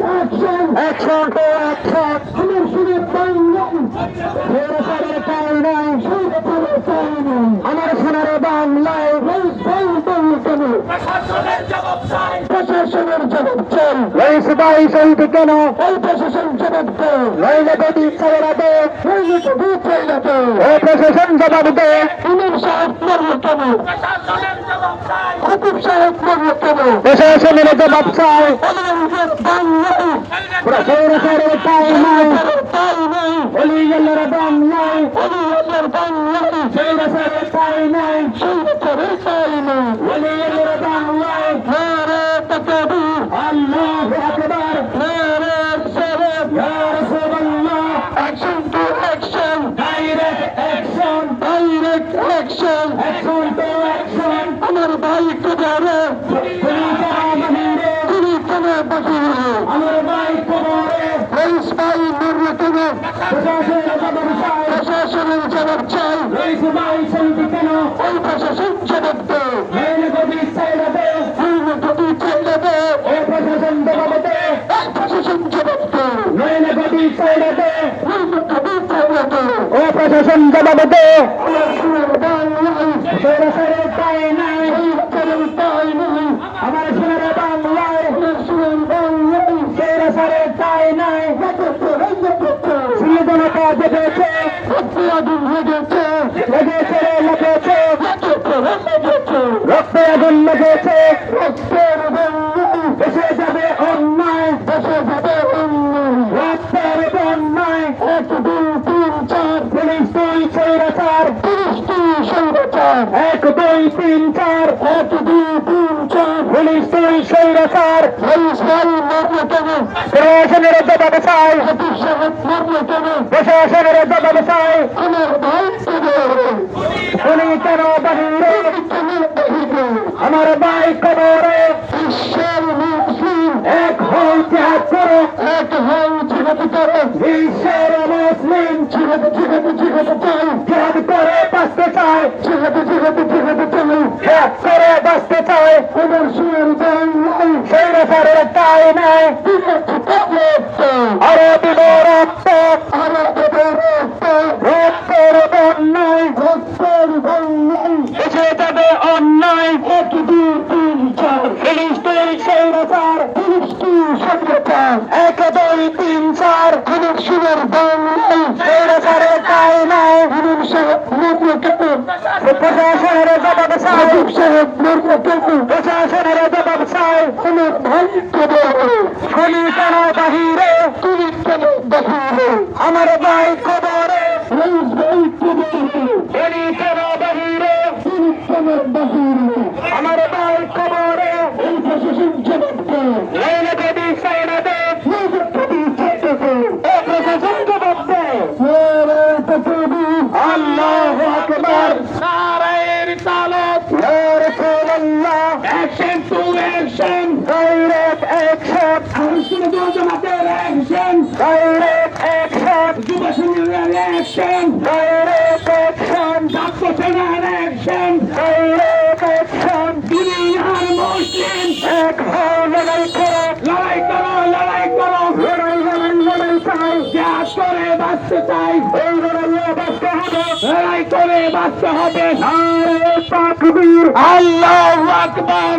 action! আমার সোনারে বাংলায় জবাব চাই প্রশাসনের জবাব চাই ভাই শহীদ কেন এই প্রশাসন জবাব দে নইলে দে নইলে দে প্রশাসন জবাব দে ইমাম সাহেব মরল কেন প্রশাসনের জবাব চাই হুকুম সাহেব মরল কেন প্রশাসনের জবাব চাই বাংলায় আমার ভাই কবরে রইস ভাই মরল কেন প্রশাসনের জবাব চাই। প্রশাসনের জবাব চাই। রইস ভাই শহীদ কেন? ওই প্রশাসন জবাব দে। মেনে গদি ছেড়ে দে। মেনে গদি ছেড়ে দে। ও প্রশাসন জবাব দে। এই প্রশাসন জবাব দে। মেনে গদি ছেড়ে দে। মেনে গদি ছেড়ে দে। ও প্রশাসন জবাব দে। আমার সোনার বাংলায় সেরা সেরে তাই নাই সিলেদনটা জেগেছে আগুন লেগেছে লেগেছে লেগেছে। রক্তে আগুন লেগেছে রক্তের চার এক দুই তিন চার এক দুই তিন চার পুলিশ দুই ছয় চার। পুলিশ ভাই মরল কেন? প্রশাসনের জবাব চাই। হাতির সাহেব মরল কেন? প্রশাসনের জবাব চাই। আমার ভাই উনি কেন বাহিরে? আমার ভাই কবরে। বিশ্বের মুসলিম এক হল ত্যাগ করো। এক বিশ্বের মুসলিম, জিহাদ জিহাদ জিহাদ চাই। ত্যাগ করে বাঁচতে চায় জিহাদ জিহাদ জিহাদ চাই। ত্যাগ করে বাঁচতে চায় আমার সুরের বাংলায় সেই রাসারের তাই নাই। আরও দিব রক্ত। আরও দিব রক্ত। রক্তের বন্যায় রক্তের বন্যায় এসে যাবে অন্যায়। এক দুই তিন চার। ফিলিস্তিন সেই রাসার ফিলিস্তিন তিন চার ফিলিস্তিনের বাংলায় সেই রাসারের তাই নাই ফিলিম সাহেব কেন প্রশাসনের জবাব চাই। সাহেব মরল কেন প্রশাসনের জবাব চাই। ভাই খুনি কেন বাহিরে? তুমি কেন বাহিরে আমার ভাই কবরে? রইস ভাই কবরে খুনি কেন বাহিরে? তুমি কেন বাহিরে আমার ভাই কবরে? এই প্রশাসন জবাব দে দল জামাতের অ্যাকশন যুব সংঘের অ্যাকশন ছাত্র সেনার অ্যাকশন দুনিয়ার মুসলিম লড়াই করো লড়াই করো লড়াই করো লড়াই লড়াই লড়াই চাই ত্যাগ করে বাঁচতে চাই এই লড়াইয়ে হবে নারে আকবার